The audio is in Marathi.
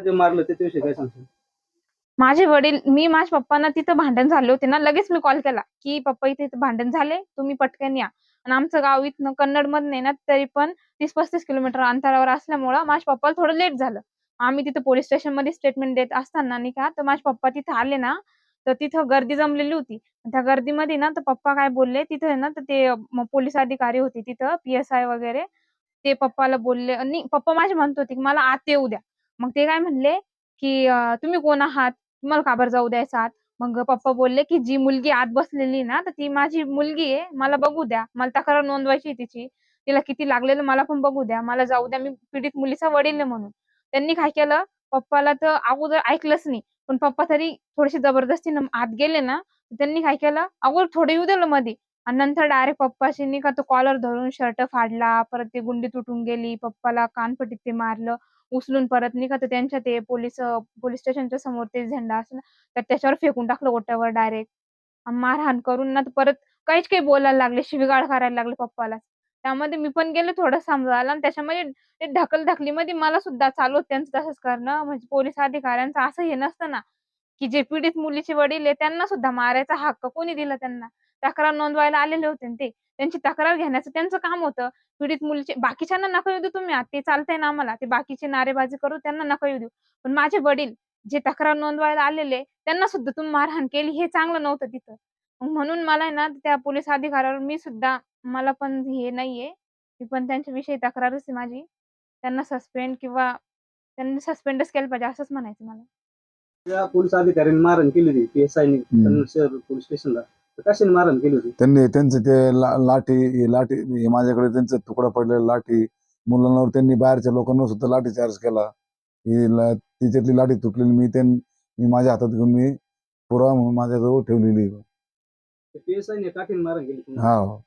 जे मारलं त्याच्याविषयी काय सांगतो माझे वडील मी माझ्या पप्पांना तिथं भांडण झाले होते ना लगेच मी कॉल केला की पप्पा इथे भांडण झाले तुम्ही पटकन या. आणि आमचं गाव इथनं कन्नडमध्ये ना तरी पण तीस पस्तीस किलोमीटर अंतरावर असल्यामुळं माझ्या पप्पाला थोडं लेट झालं. आम्ही तिथं पोलीस स्टेशनमध्ये स्टेटमेंट देत असताना नाही का तर माझे पप्पा तिथे आले ना तर तिथं गर्दी जमलेली होती. त्या गर्दीमध्ये ना तर पप्पा काय बोलले तिथं ना तर ते पोलीस अधिकारी होते तिथं पी एस आय वगैरे ते पप्पाला बोलले आणि पप्पा माझे म्हणत होते की मला आत येऊ द्या. मग ते काय म्हणले की तुम्ही कोण आहात? तुम्हाला का बरं जाऊ द्यायचा मग पप्पा बोलले की जी मुलगी आत बसलेली ना तर ती माझी मुलगी आहे मला बघू द्या. मला तक्रार नोंदवायची तिची. तिला किती लागलेलं मला पण बघू द्या. मला जाऊ द्या. मी पीडित मुलीचा वडील आहे म्हणून. त्यांनी काय केलं? पप्पाला तर अगोदर ऐकलंच नाही. पण पप्पा तरी थोडेसे जबरदस्तीनं आत गेले ना त्यांनी काय केलं? अगोदर थोडं येऊ दिलं मध्ये आणि नंतर डायरेक्ट पप्पाशी नाही का तो कॉलर धरून शर्ट फाडला. परत ती गुंडी तुटून गेली. पप्पाला कानपटीत ते मारलं. उचलून परत नाही का तर त्यांच्या ते पोलीस पोलीस स्टेशनच्या समोर ते झेंडा असं तर त्याच्यावर फेकून टाकलं ओट्यावर डायरेक्ट. मारहाण करून ना तर परत काहीच काही बोलायला लागले शिवीगाळ करायला लागले पप्पाला. त्यामध्ये मी पण गेले थोडं समजायला आणि त्याच्यामध्ये ते ढकल ढकलीमध्ये मला सुद्धा चालू त्यांचं तसंच करणं म्हणजे पोलीस अधिकाऱ्यांचं असं हे नसतं ना की जे पीडित मुलीचे वडील आहे त्यांना सुद्धा मारायचा हक्क कोणी दिला त्यांना? तक्रार नोंदवायला आलेले होते ना ते. त्यांची तक्रार घेण्याचं त्यांचं काम होतं. पीडित मुलीचे बाकीच्यांना नका येऊ देऊ तुम्ही. आत, ते चालतंय ना आम्हाला. ते बाकीचे नारेबाजी करू त्यांना नका येऊ देऊ. पण माझे वडील जे तक्रार नोंदवायला आलेले त्यांना सुद्धा तुम्ही मारहाण केली. हे चांगलं नव्हतं तिथं. म्हणून मला आहे ना त्या पोलीस अधिकाऱ्यावर मी सुद्धा मला पण हे नाहीये. मी पण त्यांच्याविषयी तक्रारच आहे माझी. त्यांना सस्पेंड किंवा त्यांनी सस्पेंडच केलं पाहिजे असंच म्हणायचं मला. त्या पोलीस अधिकाऱ्यांनी मारहाण केली होती पी एस शहर पोलीस स्टेशनला कशाने मारहाण केली होती त्यांनी त्यांचे ते ला- लाठी लाठी हे माझ्याकडे त्यांचं तुकडा पडलेला लाठी मुलांवर त्यांनी बाहेरच्या लोकांवर सुद्धा लाठी चार्ज केला ही ला- तिच्यातली लाठी तुटलेली मी त्यां मी माझ्या हातात घेऊन मी पुरावा म्हणून माझ्याजवळ ठेवलेली आहे. पी एस आयने काठीने मारहाण केली तुम्हाला. हा हो.